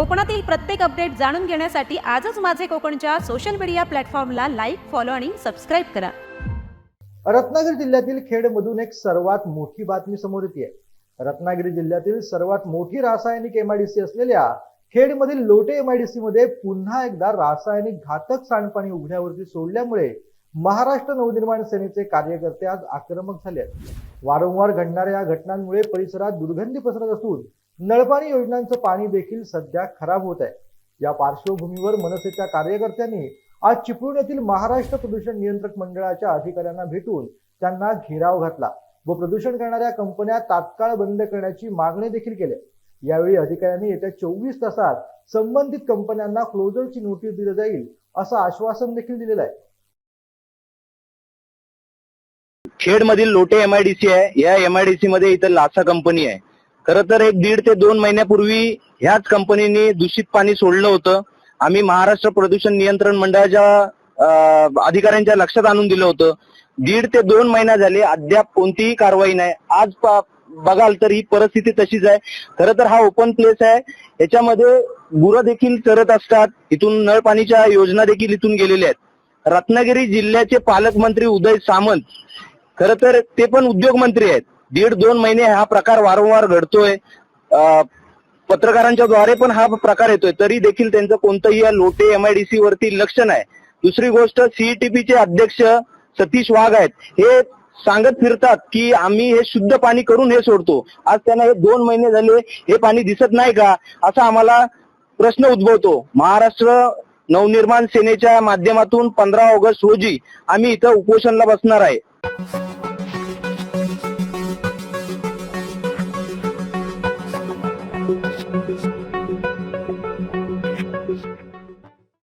कोकणातील प्रत्येक अपडेट जाणून घेण्यासाठी आजच माझे कोकणच्या सोशल मीडिया प्लॅटफॉर्मला लाईक फॉलो आणि सबस्क्राईब करा. रत्नागिरी जिल्ह्यातील खेडमधून एक सर्वात मोठी बातमी समोर येते. रत्नागिरी जिल्ह्यातील सर्वात मोठी रासायनिक एमआयडीसी असलेल्या खेडमधील लोटे एमआयडीसी मध्ये पुन्हा एकदा रासायनिक घातक सांडपाणी उघड्यावरती सोडल्यामुळे महाराष्ट्र नवनिर्माण सेनेचे कार्यकर्ते आज आक्रमक झाले आहेत. वारंवार घडणाऱ्या या घटनांमुळे परिसरात दुर्गंधी पसरत असून नळपाणी योजनांचं पाणी देखील सध्या खराब होत आहे. या पार्श्वभूमीवर मनसेच्या कार्यकर्त्यांनी आज चिपळूण येथील महाराष्ट्र प्रदूषण नियंत्रक मंडळाच्या अधिकाऱ्यांना भेटून त्यांना घेराव घातला व प्रदूषण करणाऱ्या कंपन्या तात्काळ बंद करण्याची मागणी देखील केली. यावेळी अधिकाऱ्यांनी येत्या चोवीस तासात संबंधित कंपन्यांना क्लोजरची नोटीस दिली जाईल असं आश्वासन देखील दिलेलं आहे. खेड मधील लोटे एमआयडीसी आहे. या एमआयडीसी मध्ये इथं लासा कंपनी आहे. खरं तर एक दीड ते दोन महिन्यापूर्वी ह्याच कंपनीने दूषित पाणी सोडलं होतं. आम्ही महाराष्ट्र प्रदूषण नियंत्रण मंडळाच्या अधिकाऱ्यांच्या लक्षात आणून दिलं होतं. दीड ते दोन महिना झाले अद्याप कोणतीही कारवाई नाही. आज बघाल तर ही परिस्थिती तशीच आहे. खरं तर हा ओपन प्लेस आहे. याच्यामध्ये गुरं देखील चरत असतात. इथून नळ पाणीच्या योजना देखील इथून गेलेल्या आहेत. रत्नागिरी जिल्ह्याचे पालकमंत्री उदय सामंत खर तर ते पण उद्योग मंत्री आहेत. दीड दोन महिने हा प्रकार वारंवार घडतोय. पत्रकारांच्या द्वारे पण हा प्रकार येतोय. तरी देखील त्यांचं कोणतंही या लोटे एमआयडीसी वरती लक्ष नाही. दुसरी गोष्ट सीईटीपी चे अध्यक्ष सतीश वाघ आहेत. हे सांगत फिरतात की आम्ही हे शुद्ध पाणी करून हे सोडतो. आज त्यांना हे दोन महिने झाले हे पाणी दिसत नाही का? असा आम्हाला प्रश्न उद्भवतो. महाराष्ट्र नवनिर्माण सेनेच्या माध्यमातून पंधरा ऑगस्ट रोजी आम्ही इथं उपोषणला बसणार आहे.